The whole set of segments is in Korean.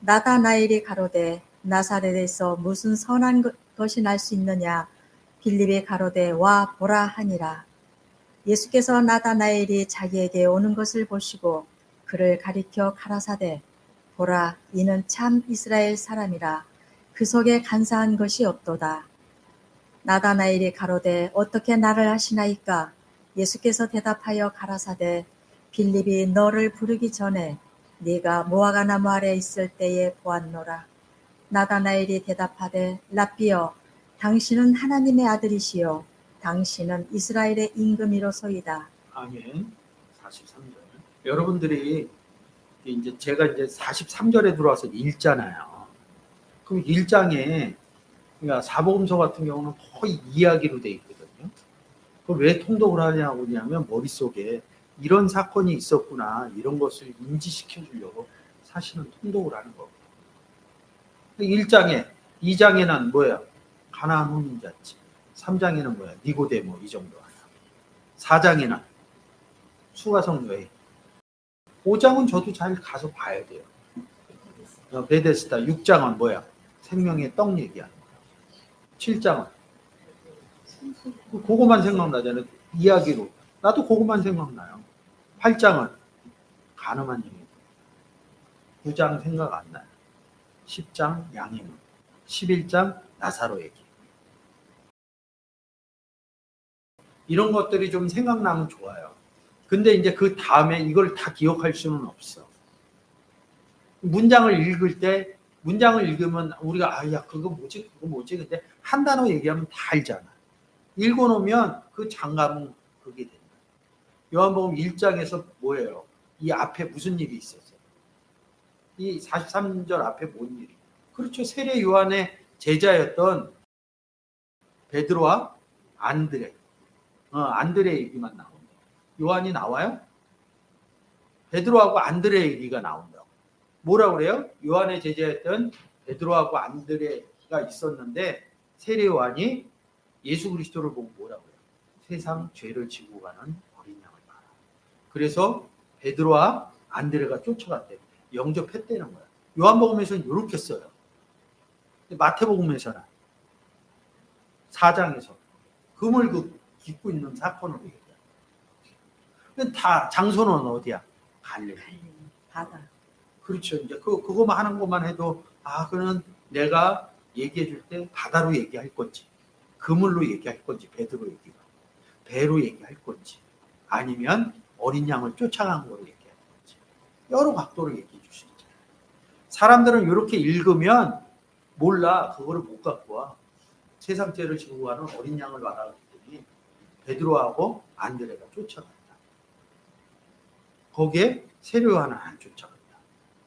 나다나엘이 가로되 나사렛에서 무슨 선한 것- 것이 날 수 있느냐? 빌립이 가로되 와 보라 하니라. 예수께서 나다나엘이 자기에게 오는 것을 보시고 그를 가리켜 가라사대 보라 이는 참 이스라엘 사람이라. 그 속에 간사한 것이 없도다. 나다나엘이 가로되 어떻게 나를 하시나이까? 예수께서 대답하여 가라사대 빌립이 너를 부르기 전에 네가 무화과 나무 아래 있을 때에 보았노라. 나다나엘이 대답하되 라비여 당신은 하나님의 아들이시요. 당신은 이스라엘의 임금이로소이다. 아멘. 43절. 여러분들이 이제 제가 이제 43절에 들어와서 읽잖아요. 그럼 1장에 그러니까 사복음서 같은 경우는 거의 이야기로 돼 있거든요. 그걸 왜 통독을 하냐고 하냐면 머릿속에 이런 사건이 있었구나 이런 것을 인지시켜 주려고 사실은 통독을 하는 거고 1장에 2장에는 뭐예요? 가나안 혼인자집 3장에는 뭐야? 니고데모 이 정도 하나. 4장에는 수가성 여행 5장은 저도 잘 가서 봐야 돼요. 어, 베데스다. 6장은 뭐야? 생명의 떡 얘기하는 거야. 7장은? 그거만 생각나잖아요. 이야기로. 나도 그거만 생각나요 8장은 가늠한 얘기 9장 생각 안 나요 10장 양의 문 11장 나사로 얘기 이런 것들이 좀 생각나면 좋아요. 근데 이제 그 다음에 이걸 다 기억할 수는 없어. 문장을 읽을 때 문장을 읽으면 우리가 아야 그거 뭐지 그거 뭐지 근데 한 단어 얘기하면 다 알잖아. 읽어놓으면 그 장감은 그게 된다. 요한복음 1장에서 뭐예요? 이 앞에 무슨 일이 있었어? 이 43절 앞에 뭔 일이? 그렇죠. 세례 요한의 제자였던 베드로와 안드레. 어, 안드레 얘기만 나옵니다. 요한이 나와요? 베드로하고 안드레 얘기가 나온다고. 뭐라 그래요? 요한의 제자였던 베드로하고 안드레가 있었는데 세례 요한이 예수 그리스도를 보고 뭐라 그래요? 세상 죄를 지고 가는. 그래서 베드로와 안드레가 쫓아갔대. 영접했다는 거야. 요한복음에서는 이렇게 써요. 마태복음에서는 4장에서 금을 그 깃고 있는 사건으로 얘기해요. 다 장소는 어디야? 갈릴리. 바다. 그렇죠. 이제 그 그거만 하는 것만 해도 아 그는 내가 얘기해 줄 때 바다로 얘기할 건지 그물로 얘기할 건지 베드로 얘기가 배로 얘기할 건지 아니면 어린 양을 쫓아간 거로 얘기할 건지 여러 각도로 얘기해 주시죠. 사람들은 이렇게 읽으면 몰라 그거를 못 갖고 와 세상 죄를 지고 가는 어린 양을 말하기 베드로하고 안드레가 쫓아간다. 거기에 세례 요한은 안 쫓아간다.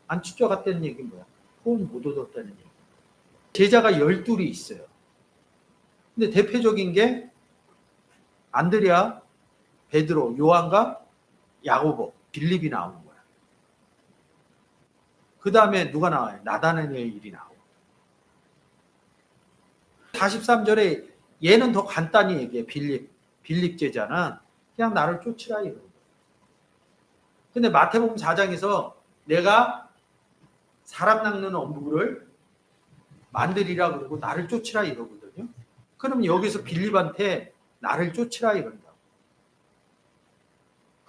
안 쫓아갔다는 얘기는 뭐야? 혼못 얻었다는 얘기. 제자가 열둘이 있어요. 근데 대표적인 게 안드레아, 베드로, 요한과 야고보, 빌립이 나오는 거야. 그 다음에 누가 나와요? 나다나엘이 나오고. 43절에 얘는 더 간단히 얘기해. 빌립. 빌립 제자는 그냥 나를 쫓으라 이러는 거예요. 근데 마태복음 4장에서 내가 사람 낚는 어부를 만들이라 그러고 나를 쫓으라 이러거든요. 그럼 여기서 빌립한테 나를 쫓으라 이런다고.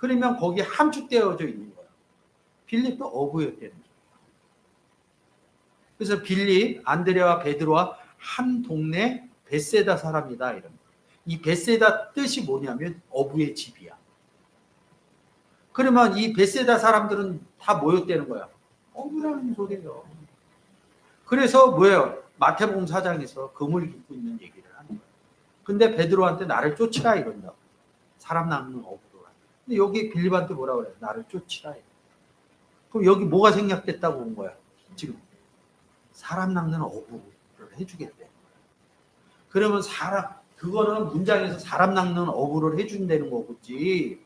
그러면 거기에 함축되어져 있는 거야. 빌립도 어부였다는 거예요. 그래서 빌립, 안드레와 베드로와 한 동네 베세다 사람이다 이런 거예요. 이 베세다 뜻이 뭐냐면 어부의 집이야. 그러면 이 베세다 사람들은 다 모였다는 거야. 어부라는 소리예요. 그래서 뭐예요? 마태복음 4장에서 금을 깃고 있는 얘기를 하는 거예요. 근데 베드로한테 나를 쫓으라 이런다고. 사람 낚는 어부로. 근데 여기 빌립한테 뭐라 그래요? 나를 쫓으라. 그럼 여기 뭐가 생략됐다고 본 거야? 지금 사람 낚는 어부를 해주겠대. 그러면 사람 그거는 문장에서 사람 낚는 어부를 해준다는 거겠지.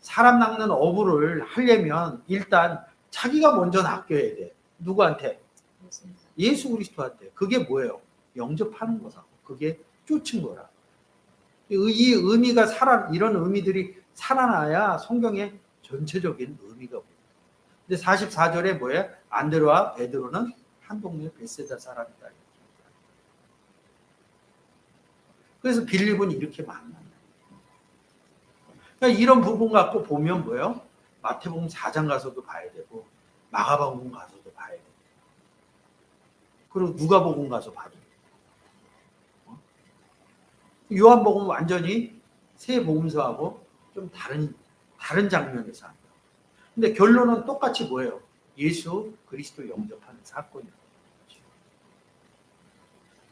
사람 낚는 어부를 하려면 일단 자기가 먼저 낚여야 돼. 누구한테? 예수 그리스도한테. 그게 뭐예요? 영접하는 거다. 그게 쫓은 거라. 이이 의미가 살아 이런 의미들이 살아나야 성경의 전체적인 의미가 보여요. 근데 44절에 뭐예요? 안드로와 베드로는 한 동네 베세다 사람이다. 그래서 빌립은 이렇게 만난다. 그러니까 이런 부분 갖고 보면 뭐예요? 마태복음 4장 가서도 봐야 되고 마가복음 가서도 봐야 되고 그리고 누가복음 가서 봐도 어? 요한복음 완전히 새 복음서하고 좀 다른 다른 장면에서 한다. 근데 결론은 똑같이 뭐예요? 예수 그리스도 영접하는 사건이에요.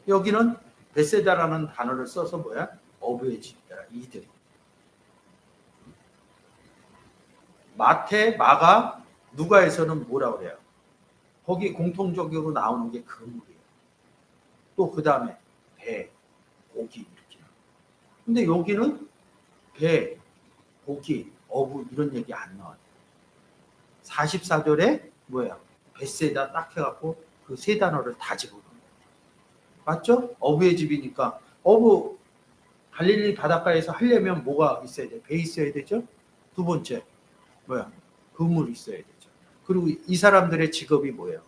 여기는 베세다라는 단어를 써서 뭐야? 어부의 집이다. 이들. 마태, 마가, 누가에서는 뭐라 그래요? 거기 공통적으로 나오는 게 그물이에요. 또 그 다음에 배, 고기 이렇게. 근데 여기는 배, 고기, 어부 이런 얘기 안 나와요. 44절에 뭐야? 베세다 딱 해갖고 그 세 단어를 다 집어넣어요. 맞죠? 어부의 집이니까 어부 갈릴리 바닷가에서 하려면 뭐가 있어야 돼? 배 있어야 되죠? 두 번째 뭐야? 그물 있어야 되죠. 그리고 이 사람들의 직업이 뭐예요?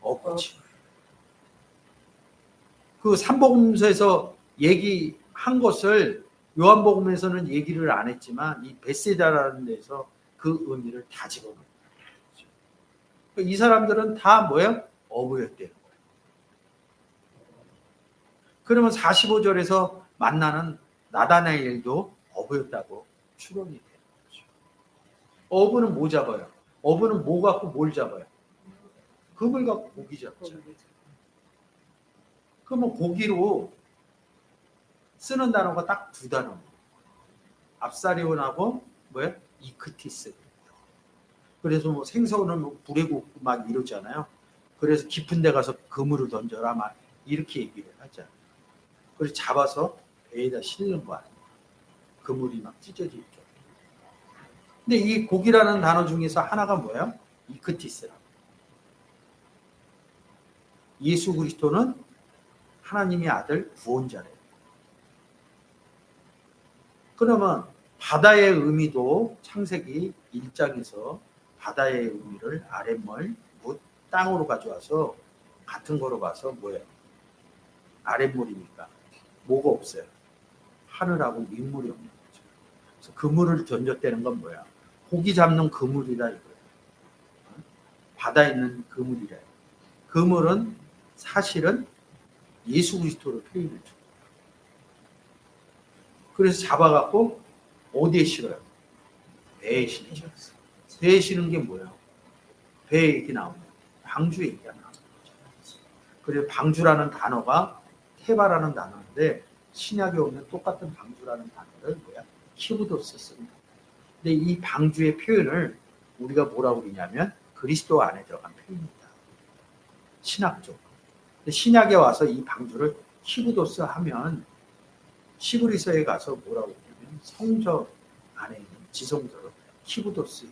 어부지. 그 삼복음서에서 얘기한 것을 요한복음에서는 얘기를 안 했지만 이 베세다라는 데서 그 의미를 다 집어넣은 거죠. 이 사람들은 다 뭐예요? 어부였대요. 그러면 45절에서 만나는 나다나엘도 어부였다고 추론이 되는 거죠. 어부는 뭐 잡아요? 어부는 뭐 갖고 뭘 잡아요? 금을 갖고 고기 잡죠. 그러면 고기로 쓰는 단어가 딱 두 단어입니다. 압사리온하고 뭐야? 이크티스. 그래서 뭐 생선은 뭐 불에 굽고 막 이러잖아요. 그래서 깊은 데 가서 그물을 던져라 막 이렇게 얘기를 하잖아요. 그래서 잡아서 배에다 실는 거 아니에요. 그물이 막 찢어져 있죠. 근데 이 고기라는 단어 중에서 하나가 뭐예요? 이크티스라. 예수 그리스도는 하나님의 아들 구원자래요. 그러면 바다의 의미도 창세기 1장에서 바다의 의미를 아랫물, 묻, 땅으로 가져와서 같은 거로 봐서 뭐예요? 아랫물이니까 뭐가 없어요. 하늘하고 윗물이 없는 거죠. 그래서 그물을 던졌다는 건 뭐야? 고기 잡는 그물이다 이거예요. 바다에 있는 그물이래요. 그물은 사실은 예수 그리스도로 표현을 줘. 그래서 잡아갖고 어디에 실어요? 배에 실죠. 배에 실은 게 뭐예요? 배 얘기 나오면 방주 얘기가 나오는 거죠. 그래서 방주라는 단어가 테바라는 단어인데 신약에 오면 똑같은 방주라는 단어를 뭐야? 키브도스 씁니다. 근데 이 방주의 표현을 우리가 뭐라고 그러냐면 그리스도 안에 들어간 표현입니다. 신학적. 신약에 와서 이 방주를 키브도스 하면 시브리서에 가서 뭐라고 그러냐면 성전 안에 있는 지성소를 키브도스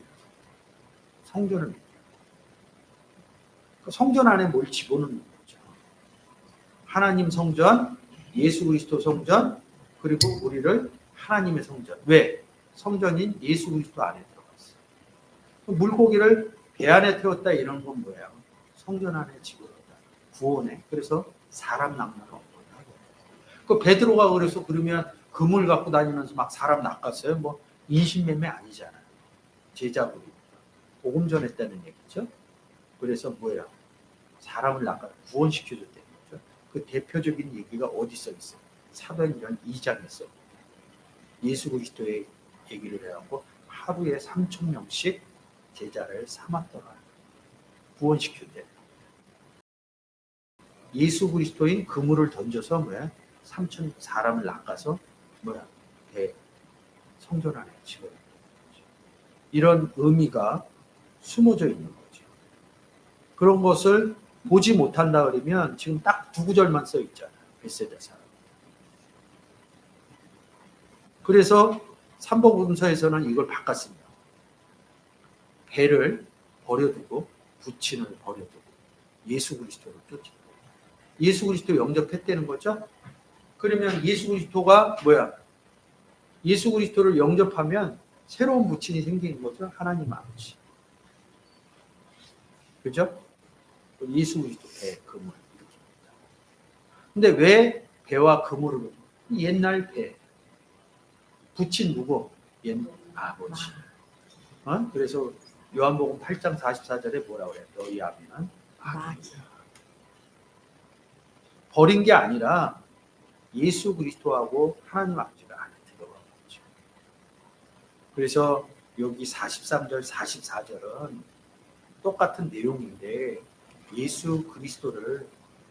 성전을 얘기해요. 그 성전 안에 뭘 집어넣는 거죠. 하나님 성전, 예수 그리스도 성전, 그리고 우리를 하나님의 성전. 왜? 성전인 예수 그리스도 안에 들어갔어요. 물고기를 배 안에 태웠다 이런 건 뭐예요? 성전 안에 집어넣었다. 구원에. 그래서 사람 낚는 없다고. 그 베드로가 그래서 그러면 그물 갖고 다니면서 막 사람 낚았어요. 뭐 인신매매 아니잖아요. 제자들이 복음 전했다는 얘기죠. 그래서 뭐예요? 사람을 낚아 구원시켜줬다는 거죠. 그 대표적인 얘기가 어디 써 있어요? 사도행전 2장에서 예수 그리스도의 얘기를 해갖고 하루에 3천 명씩 제자를 삼았더라. 구원시켰대. 예수 그리스도인 그물을 던져서 뭐야? 3천 사람을 낚아서 뭐야? 배 성전 안에 집어넣는 거죠. 이런 의미가 숨어져 있는 거죠. 그런 것을 보지 못한다 그러면 지금 딱 두 구절만 써 있잖아요. 베세다 사람. 그래서 삼복음서에서는 이걸 바꿨습니다. 배를 버려두고 부친을 버려두고 예수 그리스도를 쫓고 예수 그리스도 영접했다는 거죠. 그러면 예수 그리스도가 뭐야? 예수 그리스도를 영접하면 새로운 부친이 생기는 거죠. 하나님 아버지. 그죠? 예수 그리스도 배, 그물. 근데 왜 배와 그물을 옛날 배 부친 누구? 옛 아버지. 어? 그래서 요한복음 8장 44절에 뭐라고 그래요? 너희 아비는 마귀. 버린 게 아니라 예수 그리스도하고 하나님 아버지가 안에 들어간 거죠. 그래서 여기 43절, 44절은 똑같은 내용인데 예수 그리스도를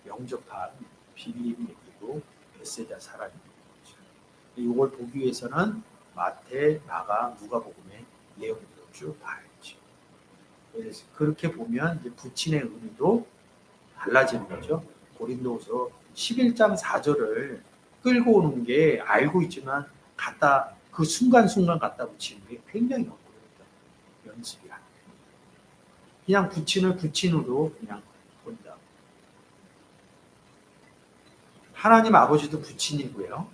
영접한 빌립 얘기고 베세다 거죠. 이걸 보기 위해서는 마태, 마가, 누가복음의 내용을 쭉 봐야죠. 그래서 그렇게 보면 이제 부친의 의미도 달라지는 거죠. 고린도서 11장 4절을 끌고 오는 게 알고 있지만 갖다 그 순간순간 갖다 붙이는 게 굉장히 어렵다. 연습이 안 돼. 그냥 부친을 부친으로 그냥 본다. 하나님 아버지도 부친이고요.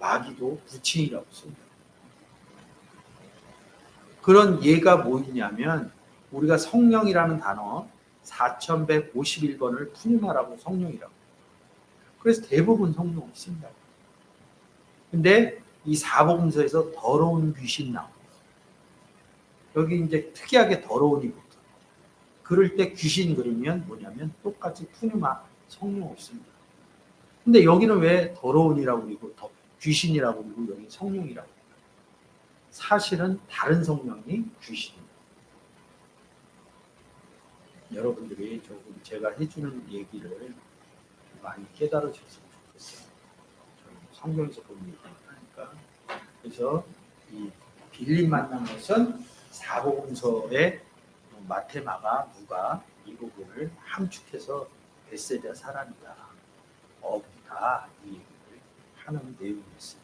마귀도 부친이라고 씁니다. 그런 예가 뭐 있냐면 우리가 성령이라는 단어 4151번을 푸념하라고 성령이라고. 그래서 대부분 성령 있습니다. 근데 이 사복음서에서 더러운 귀신 나옵니다. 여기 이제 특이하게 더러운이 붙어. 그럴 때 귀신 그리면 뭐냐면 똑같이 푸념하 성령 없습니다. 근데 여기는 왜 더러운이라고 그리고 더 귀신이라고 그리고 여기 성령이라고? 사실은 다른 성령이 귀신입니다. 여러분들이 조금 제가 해주는 얘기를 많이 깨달으셨으면 좋겠어요. 저는 성경에서 본 얘기니까. 그래서 이 빌림 만난 것은 사복음서의 마테마가 누가 이 부분을 함축해서 베세다 사람이다. 어부다 이 얘기를 하는 내용이었습니다.